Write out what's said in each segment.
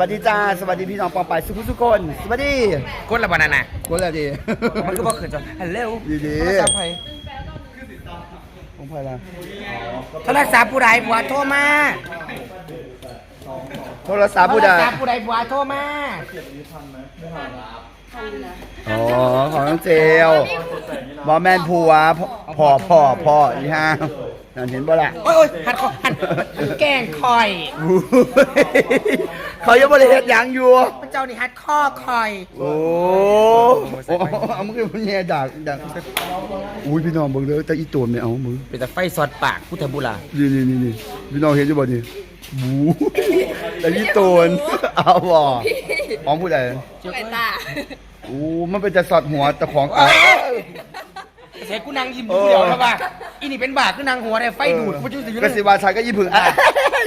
วัสดีจ้า สวัสดีพี่น้องปองไปายสุขุสุกคนสวัสดีกดละบานาน่ะกูแล้วดีมันก็บอกขึ้นจนฮัลโหลดีๆโทรศัพท์ไผของใครล่ะโทรศัพท์ผู้ใดผัวโทรมาโทรศัพท์ผู้ใดโทรศัพท์ผู้ใดผัวโทรมาอ๋อของน้องเจลบอแมนผัวพ่อพ่อพ่ออีห่า นั่นเห็นบ่ล่ะโอ้ยโอ้ยหัดคอหัดแกล้งคอย อุ้ยเขายังบ่ได้เฮ็ดหยังอยู่ พระเจ้านี่ฮัดข้อคอย โอ้โอ้เอามึงคือแย่ดักดักอุ้ยพี่น้องเบิ่งเด้อแต่อีตัวเนี่ยเอามึงเป็นแต่ไฟสอดปากพุทธบุรานี่นี่นี่นี่พี่น้องเห็นอยู่บ่นี่บูแต่อีตัวน่ะเอาบ่ของผู้ใดไปตา อู้มันเป็นจะสอดหัวแต่ของอะ เสียกูนางยิ้มอยู่เดียวแล้วป่ะอีนี่เป็นบาคือนางหัวได้ไฟดูดกูจุดอยู่ก็สิว่าชายก็ยี่ผึ่งอะ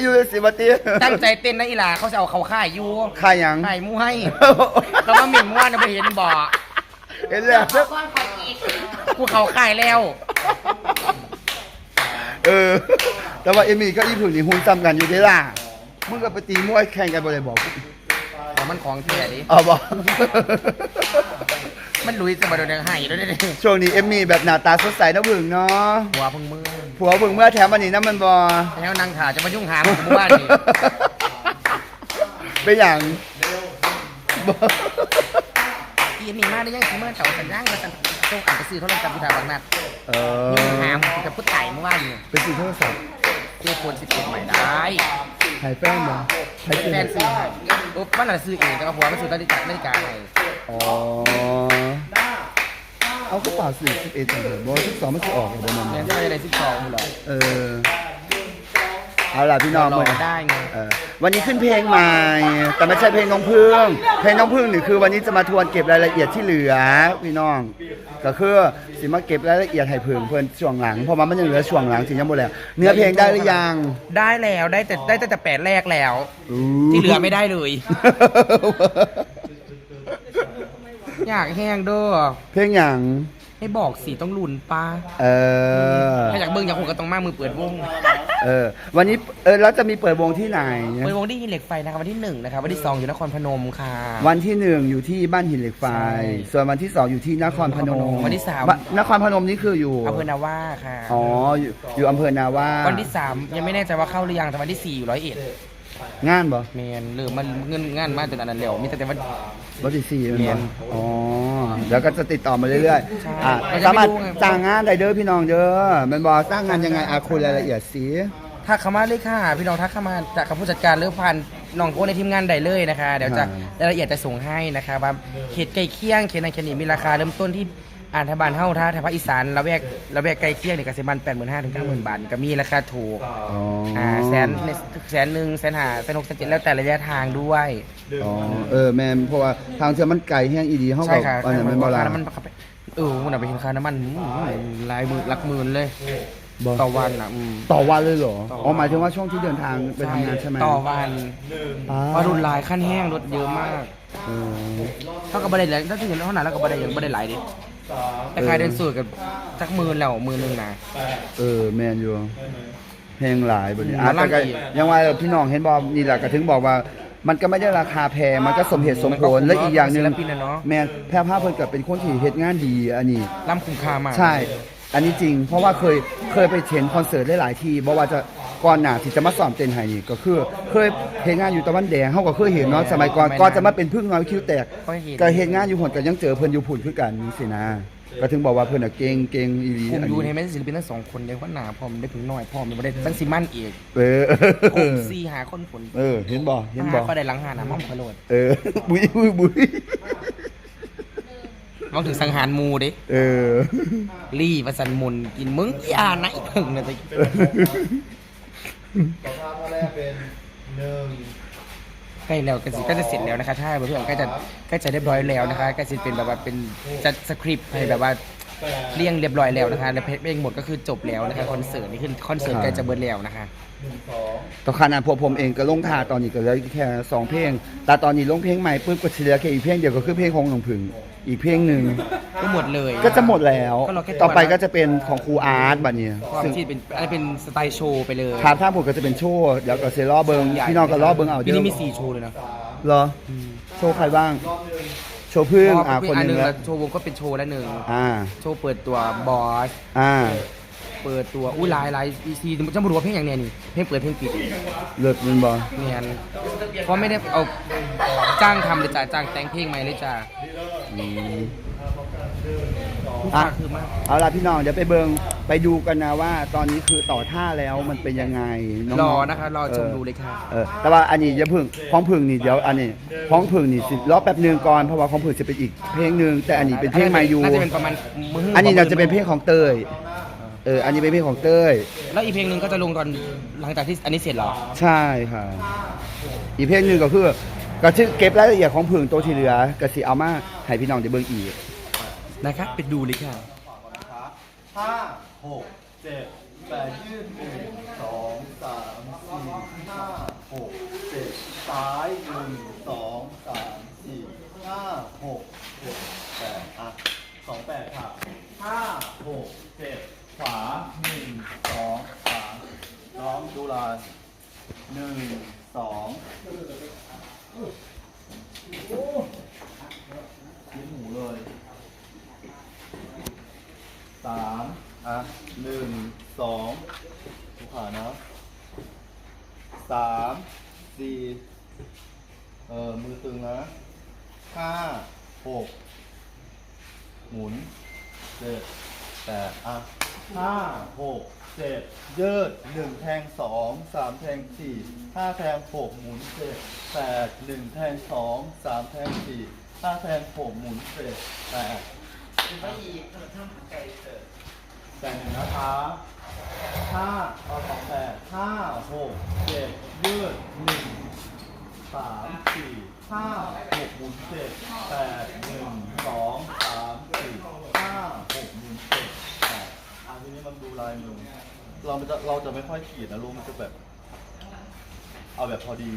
อยู่สิบาตีตั้งใจเต้นนะอีหลาเขาจะเอาเขาค่ายอยู่ค่าหยังค่ายมูให้แต่ว่าหมิ่นว่านะไปเห็นบ่เห็นแล้วกูเขาค่ายแล้ว เออ แต่ว่าเอมี่ก็ยี่ผึ่งนี่หุ้นซ้ำกันอยู่เด้ล่ะมึงก็ไปตีมวยแข่งกันบ่ได้บอกกูของมันของแท้ดิเอาบ่ มันลุยจะมาโดนยังไห้ด้วยนี่ช่วงนี้เอมี่แบบหน้าตาสดใสนะผึ่งเนาะหัวพึ่งมือผัวผึ่งเมื่อแถมวันนี้น้ำมันบ่แล้วนางขาจะมายุ่งหามผมว่านี่เป็นอย่างบ่อีนี่มาได้ยังคือเมื่อเขาสัญญาณมาสัญโชคอ่านไปซื้อโทรศัพท์พุทธาบางนัดเอยุ่งอหามกับพุทธไต่เมื่อวานนี่เป็นสิ่งโทรศัพท์เจ้ควรสิบเอ็ดใหม่ได้ถ่ายแฟนบ่ถ่ายแฟนซื้อให้ปุ๊บมันอะไรซื้อเองแต่ว่าผัวมันซื้อนาฬิกานาฬิกาให้อ๋อ เอากระเป๋าสิสิบเอ็ดจังเลยบ่สิบสองมันสิออกเลยบ่มันแม่นจะไปอะไรสิบสองหรอเออเอาล่ะพี่น้องรอมื้อได้ไง เออวันนี้ขึ้นเพลงใหม่แต่ไม่ใช่เพลงน้องพึ่งเพลงน้องพึ่งนี่คือวันนี้จะมาทวนเก็บรายละเอียดที่เหลือพี่น้อง ก็คือสิมาเก็บรายละเอียดให้เพิ่งเพิ่นช่วงหลังเพราะว่ามันยังเหลือช่วงหลังสิยังบ่แล้วเนื้อเพลงได้หรือยังได้แล้วได้แต่ได้แต่แต่แปดแรกแล้วอู้ที่เหลือไม่ได้เลย อยากแห้งเด้อเพลงหยังให้บอกสิต้องลุ้นป้าเออ ถ้าอยากเบิ่งอยากคงก็ต้องมามือเปิดวงเออ วันนี้ เออแล้วจะมีเปิดวงที่ไหน เปิดวงที่หินเหล็กไฟนะครับวันที่หนึ่งนะครับวันที่สองอยู่นครพนมค่ะ วันที่หนึ่งอยู่ที่บ้านหินเหล็กไฟ ใช่ส่วนวันที่สองอยู่ที่นครพนมวันที่สามบ้นครพนมนี่คืออยู่ อำเภอนาว่าค่ะ อ๋อ อยู่อยู่อำเภอนาว่าวันที่สามยังไม่แน่ใจว่าเข้าหรือยังแต่วันที่สี่อยู่ร้อยเอ็ด งานบ่เมนหรือมันเงินงานมาจนอันนั้นเร็วมีแต่แต่ว่าวันที่สี่มันเรียบ่นอ๋อแล้วก็จะติดต่อมาเรื่อยใช่ๆอะเราจะไม่สามารถรู้ไงจ้างงานได้เด้อพี่น้องเด้อแมันบอกจ้างงานยังไงอาคุยรายละเอียดสิถ้าเข้ามาเลยค่ะ พี่น้องทักเข้ามาจากกับผู้จัดการหรือผ่านน้องโก้ในทีมงานใดเลยนะคะ เดี๋ยวจะรายละเอียดจะส่งให้นะคะว่าเขตใกล้เคียงเขตนั้นเขตนี้มีราคาเริ่มต้นที่ อ่านทบานเฮาท่าแถวภาคอีสานละแวกละแวกใกล้เคียงนี่ก็สิมันแปดหมื่นห้าถึงเก้าหมื่นบาทนี่ก็มีราคาถูกอ๋ออ่าแสนแสนหนึ่งแสนห้าแสนหกแสนเจ็ดแล้วแต่ระยะทางด้วย อ๋อเออแม่นเพราะว่าทางเทือมันไกลแห้งอีดีเฮาใช่ก็ค่ะอันนั้นแม่นบ่ล่ะค่าน้ำมันเออมันเอาไปเห็นค่าน้ำมันอืมหลายหมื่นหลักหมื่นเลย บ่ต่อวันอะอืมต่อวันเลยเหรอต่อวันอ๋อหมายถึงว่าช่วงที่เดินทางไปทำงานใช่ไหมต่อวันอ่าเพราะรุนหลายขั้นแห้งรถเยอะมาก เออ เท่ากับบันไดแล้วถ้าถึงเท่านั้นแล้วก็บันไดยังบันไดหลายดิ แต่ใครเดินสูตรกับสักหมื่นแล้วหมื่นหนึ่งนะเออแมนอยู่เพลงหลายบดนี้อืมอะแล้วแต่ก็อีกยังว่าพี่น้องเห็นบอกนี่แหละก็ถึงบอกว่า มันก็ไม่ได้ราคาแพงมันก็สมเหตุสมผลและอีกอย่างหนึ่งศิลปินนะเนาะ แมนแพร่ภาพเพิ่นกับเป็นคนที่เฮ็ดงานดีอันนี้ ล้ำคุ้มค่ามาก ใช่ อันนี้จริง เพราะว่าเคยเคยไปเห็นคอนเสิร์ตหลายๆที่บอกว่าจะ ก่อนหน้าที่จะมาสอนเต้นไห้นี่ก็คือเคยเฮ็ดงานอยู่ตะวันแดงเฮาก็เคยเห็นเนาะสมัยก่อนก่อนจะมาเป็นพึ่งน้อยคิ้วแตกก็เห็น ก็เฮ็ดงานอยู่หนก็ยังเจอเพิ่นอยู่พุ่นคือกันนี่สินะก็ถึงบอกว่าเพิ่นน่ะเก่งเก่งอีหลีกลุ่มอันยูนี้ในแม่ศิลปินทั้งสองคนเลยว่าหนาพร้อมได้ถึงน้อยพร้อมได้บ่ได้ตั้งซิมันอีกเออกลุ่มซีหาคนผลเออเห็นบ่เห็นบ่ หาก็ได้หลังหาหนามั่มขโลดเออ บุยบุยบุยมองถึงสังหารหมูเด้เออ ลี่ประสันมุนกินมึงอย่านะอีกถึงนะตะ กี้ใกล้แล้วก็สิก็จะเสร็จแล้วนะคะ ถ้าเพื่อนก็จะก็จะเรียบร้อยแล้วนะคะก็จะเป็นแบบว่าเป็นจัดสคริปต์ให้แบบว่าเรียงเรียบร้อยแล้วนะคะ แล้วเพลงหมดก็คือจบแล้วนะคะคอนเสิร์ตนี่คือคอนเสิร์ตใกล้จะเบิร์แล้วนะคะ ต่อขนาดพวกผมเองก็ลงท่าตอนนี้ก็เหลือแค่สองเพลง แต่ตอนนี้ลงเพลงใหม่ปุ๊บก็สิเหลือแค่อีกเพลงเดียวก็คือเพลงของหลวงผึ่ง อีกเพลงหนึ่งก็หมดเลยก็จะหมดแล้ว ก็เราแค่ต่อไปก็จะเป็นของครูอาร์ตบัดนี้ความซึ่งที่เป็นอะไรเป็นสไตล์โชว์ไปเลยทางท่าผมก็จะเป็นโชว์เดี๋ยวก็เซล่อเบิงพี่น้องก็ล่อเบิงเอาปีเดี๋ยวนี้มีสี่โชว์เลยนะเหรอโชว์ใครบ้าง โชว์พึ่งอ่าคนหนึ่งแล้แล้ววโชว์วงก็เป็นโชว์แล้วหนึ่งอ่า โชว์เปิดตัวบอสอ่า เปิดตัวอุ้ยหลายหลายอีซีจะมาดูว่าเพลงอย่างเนี้ยนี่เพลงเปิดเพลงปิดเลิศมันบอเนียนเพราะไม่ได้เอาจ้างทำเลยจ้ะจ้างแต่งเพลงใหม่เลยจ้ะลูกอะค้าคือมาก เอาล่ะพี่น้องเดี๋ยวไปเบิงไปดูกันนะว่า ตอนนี้คือต่อท่าแล้วมันเป็นยังไงน้งๆรอนะคะรอชมดูเลยค่ะ เออแต่ว่าอันนี้อย่าพึ่งของพึ่งนี่เดี๋ยวอันนี้ของพึ่งนี่สิรอแป๊บหนึงก่อนเพราะว่าของพึ่งจะเป็นอีกเพลงหนึ่งแต่อันนี้เป็นเพลงใหม่อยู่น่าจะเป็นประมาณมื้อันนี้เราจะเป็นเพลงของเต้ยเอออันนี้เป็นเพลงของเต้ย แล้วอีกเพลงหนึ่งก็จะลงตอนหลังจากที่อันนี้เสร็จเหรอ ใช่ค่ะ อีกเพลงหนึ่งก็คือก็ชื่อเก็บรายละเอียดของพึ่งตัวที่เหลือก็สิเอามาให้พี่น้องได้เบิ่งอีกนะครับไปดูเลยค่ะห้าหกเจ็ดแปดยืดหนึ่งสองสามสี่ห้าหกเจ็ดซ้ายหนึ่งสองสามสี่ห้าหกเจ็ดแปดอะสองแปดค่ะห้าหกเจ็ด ขวาหนึ่งสองสามน้องดูลายหนึ่งสองยิ้มหมูเลยสามอะหนึ่งสองทุกขานะสามสี่เออมือตึงนะห้าหกหมุนเจ็ดแปดอะ ห้าหกเจ็ดยืดหนึ่งแทงสองสามแทงสี่ห้าแทงหกหมุนเจ็ดแปดหนึ่งแทงสองสามแทงสี่ห้าแทงหกหมุนเจ็ดแปดแต่งนะคะห้าเอาสองแปดห้าหกเจ็ดยืดหนึ่งสามสี่ห้าหกหมุนเจ็ดแปดหนึ่งสองสามสี่ห้าหกหมุนเจ็ดแปดอัน ทีนี้มันดูลายมือเราจะเราจะไม่ค่อยขีดนะลูกมันจะแบบ เอาแบบพอดี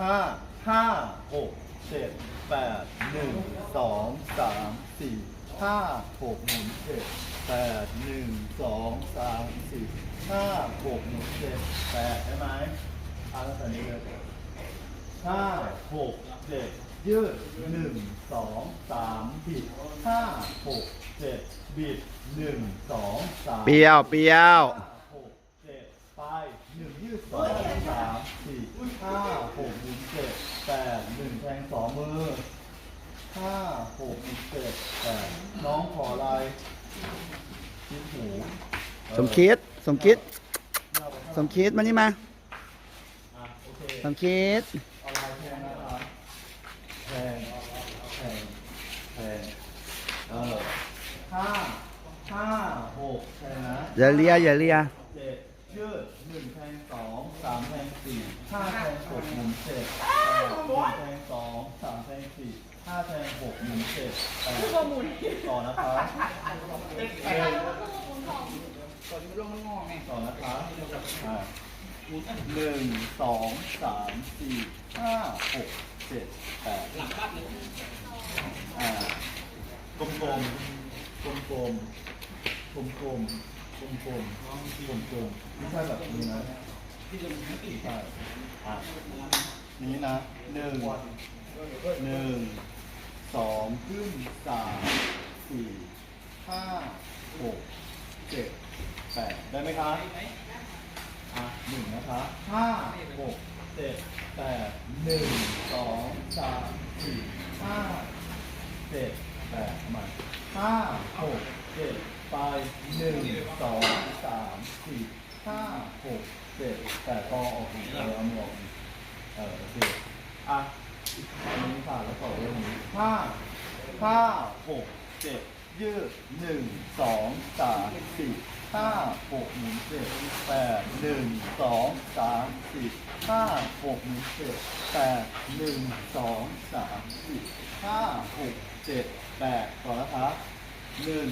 ห้าห้าหกเจ็ดแปดหนึ่งสองสามสี่ห้าหกหมุนเจ็ดแปดหนึ่งสองสามสี่ห้าหกหมุนเจ็ดแปดได้ไหมอะแล้วแต่นี้เลยห้าหกเจ็ดยืดหนึ่งสองสามบิดห้าหก เจ็ดบิดหนึ่งสองสามเปรี้ยวเปรี้ยว หกเจ็ดไปหนึ่งยืดสองสามสี่ห้าหกหนึ่งเจ็ดแปดหนึ่งแทงสองมือห้าหกหนึ่งเจ็ดแปดน้องขอลายชิ้นหูเออสมคิด สมคิด สมคิดมานี่มา อะโอเค สมคิด เอาลายแทงนะครับแทงแทงแทงเออห้าห้าหกแทงนะ อย่าเลียอย่าเลียเจ็ดยืดหนึ่งแทงสองสามแทงสี่ห้าแทงหกหมุนเจ็ดแปดหนึ่งแทงสองสามแทงสี่ห้าแทงหกหมุนเจ็ดแปดต่อนะครับต่อนะครับอ่าหนึ่งสองสามสี่ห้าหกเจ็ดแปดอ่ากลมกลมกลมกลมกลมกลม กลมกลมกลมกลมไม่ใช่แบบนี้นะใช่อะนี้นะหนึ่งหนึ่งสองขึ้นสามสี่ห้าหกเจ็ดแปดได้ไหมครับอะหนึ่งนะคะห้าหกเจ็ดแปดหนึ่งสองสามสี่ห้าเจ็ดแปดมาห้าหกเจ็ด ไปหนึ่งสองสามสี่ห้าหกเจ็ดแปดพอออกอีกเออเอามือออกอีกเออโอเคอะอันนี้ผ่านแล้วต่อเรื่องนี้ห้าห้าหกเจ็ดยืดหนึ่งสองสามสี่ห้าหกหมุนเจ็ดแปดหนึ่งสองสามสี่ห้าหกหมุนเจ็ดแปดหนึ่งสองสามสี่ห้าหกเจ็ดแปดต่อนะครับหนึ่ง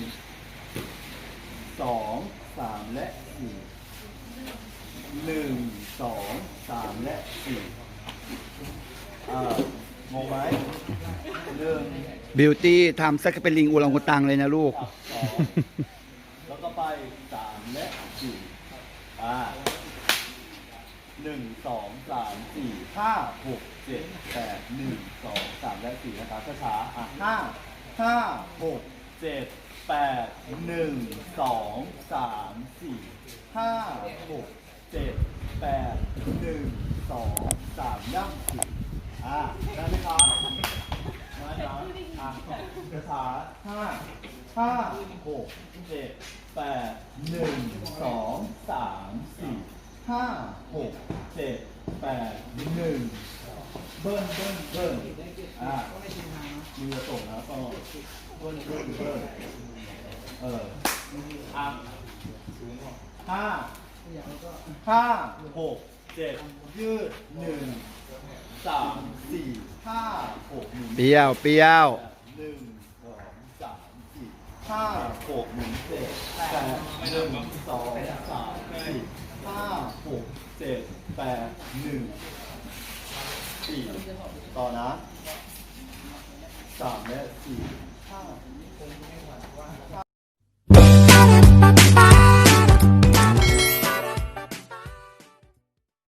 สองสามและสี่หนึ่งสองสามและสี่อ่างงไหมหนึ่งบิวตี้ทำสักเป็นลิงอูรังอุตังเลยนะลูก กับสองแล้วก็ไปสามและสี่อ่าหนึ่งสองสามสี่ห้าหกเจ็ดแปดหนึ่งสองสามและสี่นะครับช้าๆอะห้าห้าหกเจ็ด แปดหนึ่งสองสามสี่ห้าหกเจ็ดแปดหนึ่งสองสามย่ำสี่อะได้ไหมครับได้ครับอะช้าห้าห้าหกเจ็ดแปดหนึ่งสองสามสี่ห้าหกเจ็ดแปดหนึ่งเบิ้ลเบิ้ลเบิ้ลอะ มือส่งแล้วก็เบิ้ลเบิ้ลเบิ้ลเอออะห้าห้าหกเจ็ดยืดหนึ่งสามสี่ห้าหกหนึ่งเปรี้ยวเปรี้ยวหนึ่งสองสามสี่ห้าหกหนึ่งเจ็ดแปดหนึ่งสองสามสี่ห้าหกเจ็ดแปดหนึ่งสี่ต่อนะ สามและสี่ห้า